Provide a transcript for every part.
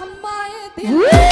ทำไมติด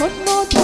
một một